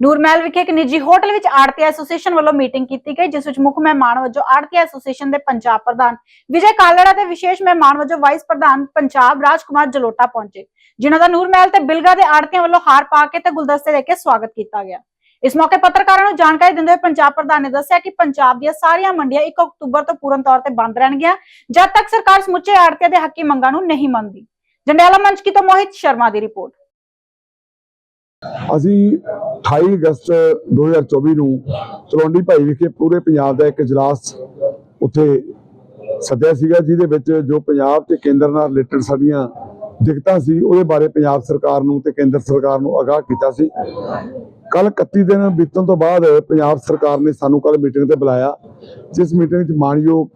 ਨੂਰਮਹਿਲ ਵਿਖੇ ਇੱਕ ਨਿੱਜੀ ਹੋਟਲ ਵਿੱਚ ਆੜਤੀ ਐਸੋਸੀਏਸ਼ਨ ਵੱਲੋਂ ਮੀਟਿੰਗ ਕੀਤੀ ਗਈ, ਜਿਸ ਵਿੱਚ ਮੁੱਖ ਮਹਿਮਾਨ ਵਜੋਂ ਆੜਤੀ ਐਸੋਸੀਏਸ਼ਨ ਦੇ ਪੰਜਾਬ ਪ੍ਰਧਾਨ ਵਿਜੇ ਕਾਲੜਾ ਤੇ ਵਿਸ਼ੇਸ਼ ਮਹਿਮਾਨ ਵਜੋਂ ਵਾਈਸ ਪ੍ਰਧਾਨ ਪੰਜਾਬ ਰਾਜਕੁਮਾਰ ਜਲੋਟਾ ਪਹੁੰਚੇ, ਜਿਨ੍ਹਾਂ ਦਾ ਨੂਰਮਹਿਲ ਤੇ ਬਿਲਗਾ ਦੇ ਆੜਤੀਆਂ ਵੱਲੋਂ ਹਾਰ ਪਾ ਕੇ ਤੇ ਗੁਲਦਸਤੇ ਦੇ ਕੇ ਸਵਾਗਤ ਕੀਤਾ ਗਿਆ। ਇਸ ਮੌਕੇ ਪੱਤਰਕਾਰਾਂ ਨੂੰ ਜਾਣਕਾਰੀ ਦਿੰਦੇ ਹੋਏ ਪੰਜਾਬ ਪ੍ਰਧਾਨ ਨੇ ਦੱਸਿਆ ਕਿ ਪੰਜਾਬ ਦੀਆਂ ਸਾਰੀਆਂ ਮੰਡੀਆਂ 1 ਅਕਤੂਬਰ ਤੋਂ ਪੂਰਨ ਤੌਰ ਤੇ ਬੰਦ ਰਹਿਣਗੀਆਂ, ਜਦ ਤੱਕ ਸਰਕਾਰ ਸਮੁੱਚੇ ਆੜਤੀਆਂ ਦੇ ਹੱਕੀ ਮੰਗਾਂ ਨੂੰ ਨਹੀਂ ਮੰਨਦੀ। ਜੰਡਿਆਲਾ ਮੰਚ ਕੀ ਤੋਂ ਮੋਹਿਤ ਸ਼ਰਮਾ ਦੀ ਰਿਪੋਰਟ। ਅਸੀਂ 28 ਅਗਸਤ 2024 ਨੂੰ ਤਲਵੰਡੀ ਭਾਈ ਵਿਖੇ ਪੂਰੇ ਪੰਜਾਬ ਦਾ ਇੱਕ ਇਜਲਾਸ ਉੱਥੇ ਸੱਦਿਆ ਸੀਗਾ, ਜਿਹਦੇ ਵਿੱਚ ਜੋ ਪੰਜਾਬ ਤੇ ਕੇਂਦਰ ਨਾਲ ਰਿਲੇਟਡ ਸਾਡੀਆਂ ਦਿੱਕਤਾਂ ਸੀ, ਉਹਦੇ ਬਾਰੇ ਪੰਜਾਬ ਸਰਕਾਰ ਨੂੰ ਤੇ ਕੇਂਦਰ ਸਰਕਾਰ ਨੂੰ ਆਗਾਹ ਕੀਤਾ ਸੀ। ਕੱਲ 31 ਦਿਨ ਬੀਤਣ ਤੋਂ ਬਾਅਦ ਪੰਜਾਬ ਸਰਕਾਰ ਨੇ ਸਾਨੂੰ ਕੱਲ ਮੀਟਿੰਗ ਤੇ ਬੁਲਾਇਆ, ਜਿਸ ਮੀਟਿੰਗ ਵਿੱਚ ਮਾਨਯੋਗ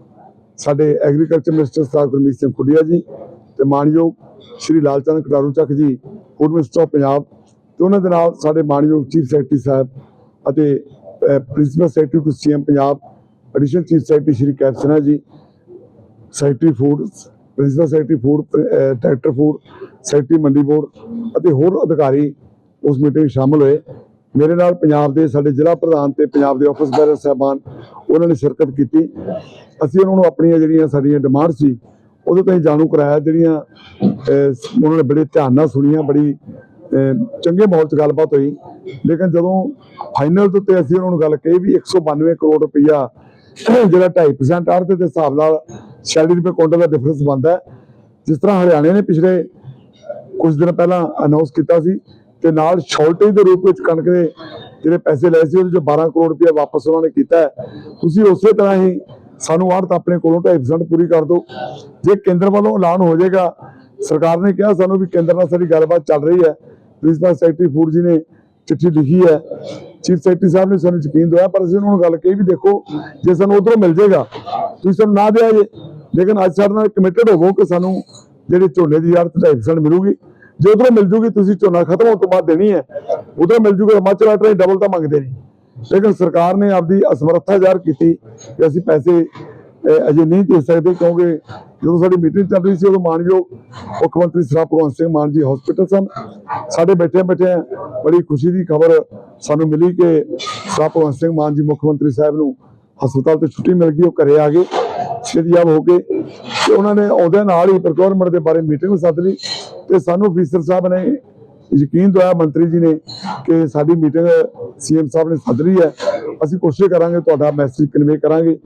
ਸਾਡੇ ਐਗਰੀਕਲਚਰ ਮਿਨਿਸਟਰ ਸਰਦਾਰ ਗੁਰਮੀਤ ਸਿੰਘ ਖੁੱਡੀਆ ਜੀ ਤੇ ਮਾਨਯੋਗ ਸ਼੍ਰੀ ਲਾਲਚੰਦ ਕਟਾਰੂ ਚੱਕ ਜੀ ਫੂਡ ਮਿਨਿਸਟਰ ਆਫ ਪੰਜਾਬ ਤੇ ਉਹਨਾਂ ਦੇ ਨਾਲ ਸਾਡੇ ਮਾਨਯੋਗ ਚੀਫ ਸੈਕਟਰੀ ਸਾਹਿਬ ਅਤੇ principal secretary to CM Punjab, additional chief secretary Shri Kapsana ji, secretary food, principal secretary food director food, secretary ਮੰਡੀ ਬੋਰਡ ਅਤੇ ਹੋਰ ਅਧਿਕਾਰੀ ਉਸ ਮੀਟਿੰਗ ਵਿੱਚ ਸ਼ਾਮਲ ਹੋਏ। ਮੇਰੇ ਨਾਲ ਪੰਜਾਬ ਦੇ ਸਾਡੇ ਜ਼ਿਲ੍ਹਾ ਪ੍ਰਧਾਨ ਤੇ ਪੰਜਾਬ ਦੇ ਆਫਿਸ ਬੈਰਰ ਸਾਹਿਬਾਨ ਉਹਨਾਂ ਨੇ ਸ਼ਿਰਕਤ ਕੀਤੀ। ਅਸੀਂ ਉਹਨਾਂ ਨੂੰ ਆਪਣੀਆਂ ਜਿਹੜੀਆਂ ਸਾਡੀਆਂ ਡਿਮਾਂਡ ਸੀ ਉਹਦੇ ਤੋਂ ਹੀ ਜਾਣੂ ਕਰਾਇਆ, ਜਿਹੜੀਆਂ ਉਹਨਾਂ ਨੇ ਬੜੇ ਧਿਆਨ ਨਾਲ ਸੁਣੀਆਂ, ਬੜੀ ਚੰਗੇ ਮਾਹੌਲ 'ਚ ਗੱਲਬਾਤ ਹੋਈ, ਲੇਕਿਨ ਜਦੋਂ ਫਾਈਨਲ ਦੇ ਅਸੀਂ ਉਹਨਾਂ ਨੂੰ ਗੱਲ ਕਹੀ ਵੀ 192 ਕਰੋੜ ਰੁਪਈਆ ਜਿਹੜਾ 2.5% ਆੜਤੇ ਦੇ ਹਿਸਾਬ ਨਾਲ 46 ਰੁਪਏ ਕੁਇੰਟਲ ਦਾ ਡਿਫਰੈਂਸ ਬਣਦਾ ਜਿਸ ਤਰ੍ਹਾਂ ਹਰਿਆਣੇ ਨੇ ਪਿਛਲੇ ਕੁਝ ਦਿਨ ਪਹਿਲਾਂ ਅਨਾਉਂਸ ਕੀਤਾ ਸੀ ਤੇ ਨਾਲ ਸ਼ਾਰਟੇਜ ਦੇ ਰੂਪ ਵਿੱਚ ਕਣਕ ਦੇ ਜਿਹੜੇ ਪੈਸੇ ਲਏ ਸੀ, ਉਹਦੇ ਚੋਂ 12 ਕਰੋੜ ਰੁਪਏ ਵਾਪਸ ਉਹਨਾਂ ਨੇ ਕੀਤਾ ਤੁਸੀਂ ਉਸੇ ਤਰ੍ਹਾਂ ਹੀ ਸਾਨੂੰ ਆੜਤ ਆਪਣੇ ਕੋਲੋਂ 2.5% ਪੂਰੀ ਕਰ ਦਿਓ। ਜੇ ਕੇਂਦਰ ਵੱਲੋਂ ਐਲਾਨ ਹੋ ਜਾਏਗਾ, ਸਰਕਾਰ ਨੇ ਕਿਹਾ ਸਾਨੂੰ ਵੀ ਕੇਂਦਰ ਨਾਲ ਸਾਡੀ ਗੱਲਬਾਤ ਚੱਲ ਰਹੀ ਹੈ। ਪ੍ਰਿੰਸੀਪਲ ਸੈਕਟਰੀ ਫੂਡ ਜੀ ਨੇ ਚਿੱਠੀ ਲਿਖੀ ਹੈ। ਚੀਫ ਸੈਕਟਰੀ ਸਾਹਿਬ ਨੇ ਸਾਨੂੰ ਯਕੀਨ ਦਵਾਇਆ, ਪਰ ਅਸੀਂ ਉਹਨਾਂ ਨੂੰ ਗੱਲ ਕਹੀ ਵੀ ਦੇਖੋ, ਜੇ ਸਾਨੂੰ ਉਧਰੋਂ ਮਿਲ ਜਾਏਗਾ, ਤੁਸੀਂ ਸਾਨੂੰ ਨਾ ਦਿਆ ਜੇ। ਲੇਕਿਨ ਅੱਜ ਸਾਡੇ ਨਾਲ ਕਮਿਟਡ ਹੋਵੋ ਕਿ ਸਾਨੂੰ ਜਿਹੜੀ ਝੋਨੇ ਦੀ ਆੜਤ 2.5% ਮਿਲੂਗੀ। ਜੇ ਉਧਰੋਂ ਮਿਲ ਜੂਗੀ, ਤੁਸੀਂ ਝੋਨਾ ਖਤਮ ਹੋਣ ਤੋਂ ਬਾਅਦ ਦੇਣੀ ਹੈ। ਉਧਰੋਂ ਮਿਲ ਜੂਗਾ ਹਿਮਾਚਲ ਆਟਰੇ ਡਬਲ ਤਾਂ ਮੰਗਦੇ ਨਹੀਂ। ਲੇਕਿਨ ਸਰਕਾਰ ਨੇ ਆਪਦੀ ਅਸਮਰੱਥਾ ਜ਼ਾਹਰ ਕੀਤੀ ਕਿ ਅਸੀਂ ਪੈਸੇ ਅਜੇ ਨਹੀਂ ਦੇ ਸਕਦੇ ਕਿਉਂਕਿ ਜਦੋਂ ਸਾਡੀ ਮੀਟਿੰਗ ਚੱਲ ਰਹੀ ਸੀ, ਉਦੋਂ ਮਾਨਯੋਗ ਮੁੱਖ ਮੰਤਰੀ ਸ੍ਰੀ ਭਗਵੰਤ ਸਿੰਘ ਮਾਨ ਜੀ ਹਸਪੀਟਲ ਸਨ। ਸਾਡੇ ਬੈਠੇ ਬੈਠੇ ਬੜੀ ਖੁਸ਼ੀ ਦੀ ਖਬਰ ਸਾਨੂੰ ਮਿਲੀ ਕਿ ਸ੍ਰੀ ਭਗਵੰਤ ਸਿੰਘ ਮਾਨ ਜੀ ਮੁੱਖ ਮੰਤਰੀ ਸਾਹਿਬ ਨੂੰ ਹਸਪਤਾਲ ਤੋਂ ਛੁੱਟੀ ਮਿਲ ਗਈ, ਉਹ ਘਰੇ ਆ ਗਏ ਸਿੱਧਿਆਬ ਹੋ ਕੇ। ਤੇ ਉਹਨਾਂ ਨੇ ਆਉਂਦੇ ਨਾਲ ਹੀ ਪ੍ਰੋਕਿਉਰਮੈਂਟ ਦੇ ਬਾਰੇ ਮੀਟਿੰਗ ਸੱਦ ਲਈ ਤੇ ਸਾਨੂੰ ਅਫੀਸਰ ਸਾਹਿਬ ਨੇ ਯਕੀਨ ਦਵਾਇਆ, ਮੰਤਰੀ ਜੀ ਨੇ, ਕਿ ਸਾਡੀ ਮੀਟਿੰਗ ਸੀਐਮ ਸਾਹਿਬ ਨੇ ਸੱਦ ਲਈ ਹੈ। ਅਸੀਂ ਕੋਸ਼ਿਸ਼ ਕਰਾਂਗੇ, ਤੁਹਾਡਾ ਮੈਸੇਜ ਕਨਵੇ ਕਰਾਂਗੇ।